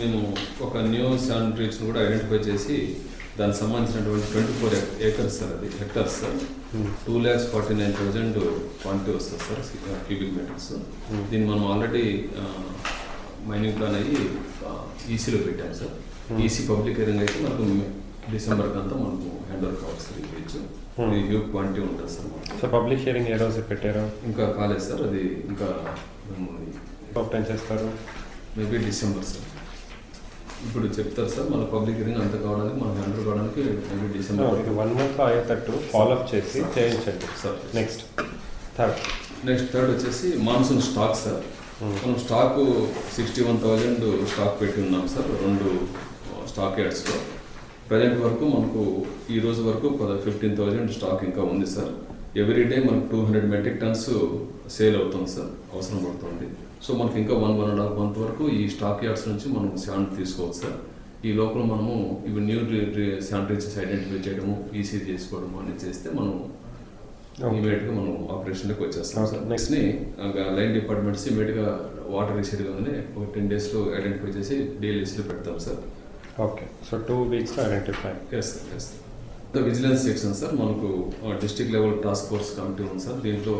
మేము ఒక న్యూ శానిటరీస్ కూడా ఐడెంటిఫై చేసి దానికి సంబంధించినటువంటి ట్వంటీ ఫోర్ ఏకర్స్ సార్ అది hectares sir. Two lakhs forty nine thousand quantity వస్తుంది సార్ క్యూబిక్ మీటర్స్. దీన్ని మనం ఆల్రెడీ మైనింగ్ ప్లాన్ అయ్యి ఈసీలో పెట్టాం సార్. ఈసీ పబ్లిక్ హియరింగ్ అయితే మనకు డిసెంబర్ అంతా మనకు హ్యాండ్ ఓవర్ కావాలి సార్ ఈ బ్రిడ్జ్ ఇది హ్యూజ్ క్వాంటిటీ ఉంటుంది సార్ మనకు. సో పబ్లిక్ హియరింగ్ ఏ రోజు పెట్టారు? ఇంకా కాలేదు సార్ అది ఇంకా మేము ఓపెన్ చేస్తారు. Maybe December sir. ఇప్పుడు చెప్తారు సార్ మన పబ్లిక్ హియరింగ్ అంత కావడానికి మన హ్యాండ్ ఓవర్ కావడానికి మేబీ డిసెంబర్ ఇది వన్ మంత్ అయ్యేటట్టు ఫాలోఅప్ చేసి చేయించండి. Sir next third next third వచ్చేసి మాన్సూన్ స్టాక్ సార్. మనం stock sixty one thousand stock పెట్టి ఉన్నాం సార్ రెండు స్టాక్ యార్డ్స్లో ప్రజెంట్ వరకు మనకు ఈ రోజు వరకు ఫిఫ్టీన్ థౌజండ్ స్టాక్ ఇంకా ఉంది సార్. ఎవ్రీ డే మనకు two hundred metric tons sale అవుతుంది సార్ అవసరం పడుతుంది. సో మనకి ఇంకా one one and half month వరకు ఈ స్టాక్ యార్డ్స్ నుంచి మనం శాండ్ తీసుకోవచ్చు సార్. ఈ లోపల మనము ఇవి న్యూ శానిటరీస్ ఐడెంటిఫై చేయడము ఈసీ చేసుకోవడము అనేది చేస్తే మనం ఇమీడియట్గా మనం ఆపరేషన్లోకి వచ్చేస్తాం సార్. Next. నెక్స్ట్ని లైన్ డిపార్ట్మెంట్స్ ఇమీడియట్గా వాటర్ రిసీడ్ గానే ఒక టెన్ డేస్లో ఐడెంటిఫై చేసి డీఎల్ఎస్లో పెడతాం sir. Okay so two వీక్స్లో identify yes sir yes the vigilance section sir మనకు district level task force committee ఉంది సార్ దీంట్లో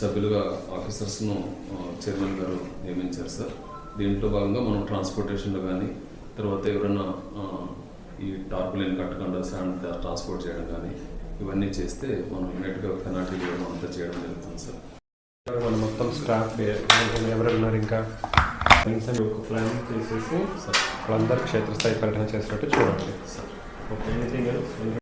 సభ్యులుగా ఆఫీసర్స్ను చైర్మన్ గారు నియమించారు సార్ దీంట్లో భాగంగా మనం ట్రాన్స్పోర్టేషన్లో కానీ తర్వాత ఎవరైనా ఈ టార్పులైన్ కట్టకుండా శాండ్ ట్రాన్స్పోర్ట్ చేయడం కానీ ఇవన్నీ చేస్తే మనం ఇమీడియట్గా పెనాల్టీ ఇవ్వడం అంతా చేయడం జరుగుతుంది సార్ మన మొత్తం స్టాఫ్ ఎవరు ఉన్నారు ఇంకా? కనీసం ఒక ప్లాన్ చేసేసి సార్ వాళ్ళందరూ క్షేత్రస్థాయి పర్యటన చేసినట్టు చూడండి. Sir okay anything